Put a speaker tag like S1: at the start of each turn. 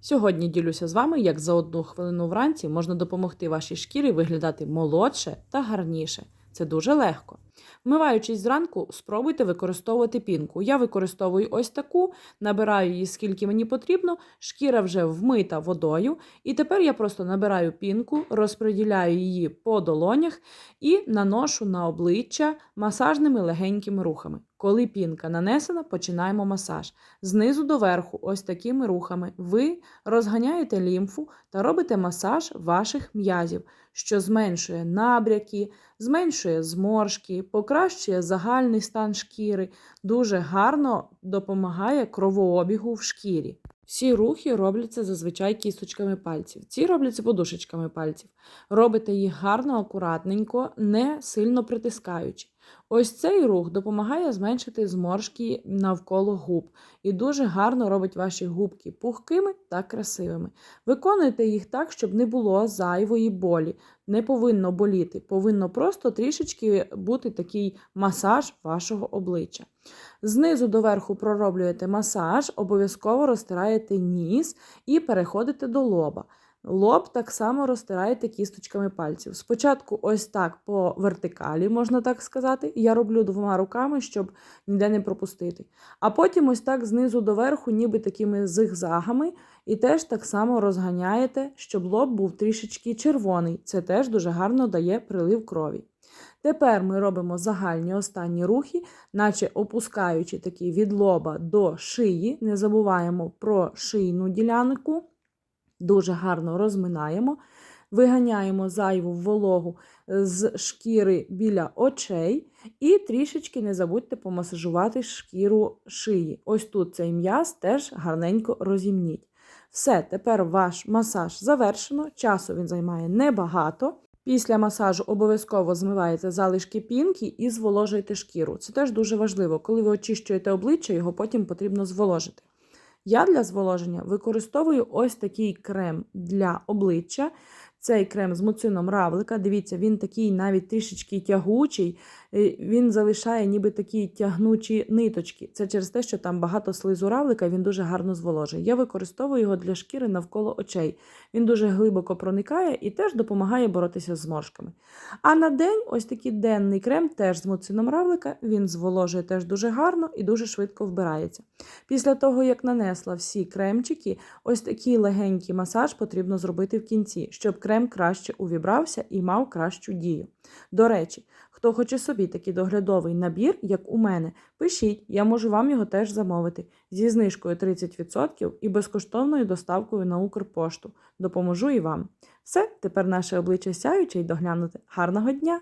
S1: Сьогодні ділюся з вами, як за одну хвилину вранці можна допомогти вашій шкірі виглядати молодше та гарніше. Це дуже легко. Вмиваючись зранку, спробуйте використовувати пінку. Я використовую ось таку, набираю її скільки мені потрібно, шкіра вже вмита водою, і тепер я просто набираю пінку, розподіляю її по долонях і наношу на обличчя масажними легенькими рухами. Коли пінка нанесена, починаємо масаж. Знизу до верху, ось такими рухами, ви розганяєте лімфу та робите масаж ваших м'язів, що зменшує набряки, зменшує зморшки, покращує загальний стан шкіри, дуже гарно допомагає кровообігу в шкірі. Всі рухи робляться зазвичай кісточками пальців. Ці робляться подушечками пальців. Робите їх гарно, акуратненько, не сильно притискаючи. Ось цей рух допомагає зменшити зморшки навколо губ і дуже гарно робить ваші губки пухкими та красивими. Виконуйте їх так, щоб не було зайвої болі. Не повинно боліти, повинно просто трішечки бути такий масаж вашого обличчя. Знизу до верху пророблюєте масаж, обов'язково розтираєте ніс і переходите до лоба. Лоб так само розтираєте кісточками пальців. Спочатку, ось так по вертикалі, можна так сказати. Я роблю двома руками, щоб ніде не пропустити. А потім, ось так знизу до верху, ніби такими зигзагами, і теж так само розганяєте, щоб лоб був трішечки червоний. Це теж дуже гарно дає прилив крові. Тепер ми робимо загальні останні рухи, наче опускаючи такі від лоба до шиї. Не забуваємо про шийну ділянку. Дуже гарно розминаємо, виганяємо зайву вологу з шкіри біля очей, і трішечки не забудьте помасажувати шкіру шиї. Ось тут цей м'яз теж гарненько розімніть. Все, тепер ваш масаж завершено. Часу він займає небагато. Після масажу обов'язково змиваєте залишки пінки і зволожуєте шкіру. Це теж дуже важливо. Коли ви очищуєте обличчя, його потім потрібно зволожити. Я для зволоження використовую ось такий крем для обличчя. Цей крем з муцином равлика. Дивіться, він такий навіть трішечки тягучий, він залишає ніби такі тягнучі ниточки. Це через те, що там багато слизу равлика, він дуже гарно зволожує. Я використовую його для шкіри навколо очей. Він дуже глибоко проникає і теж допомагає боротися з зморшками. А на день ось такий денний крем теж з муцином равлика, він зволожує теж дуже гарно і дуже швидко вбирається. Після того, як нанесла всі кремчики, ось такий легенький масаж потрібно зробити в кінці, щоб крем краще увібрався і мав кращу дію. До речі, хто хоче собі такий доглядовий набір, як у мене, пишіть, я можу вам його теж замовити зі знижкою 30% і безкоштовною доставкою на Укрпошту. Допоможу і вам. Все, тепер наше обличчя сяюче й доглянути. Гарного дня!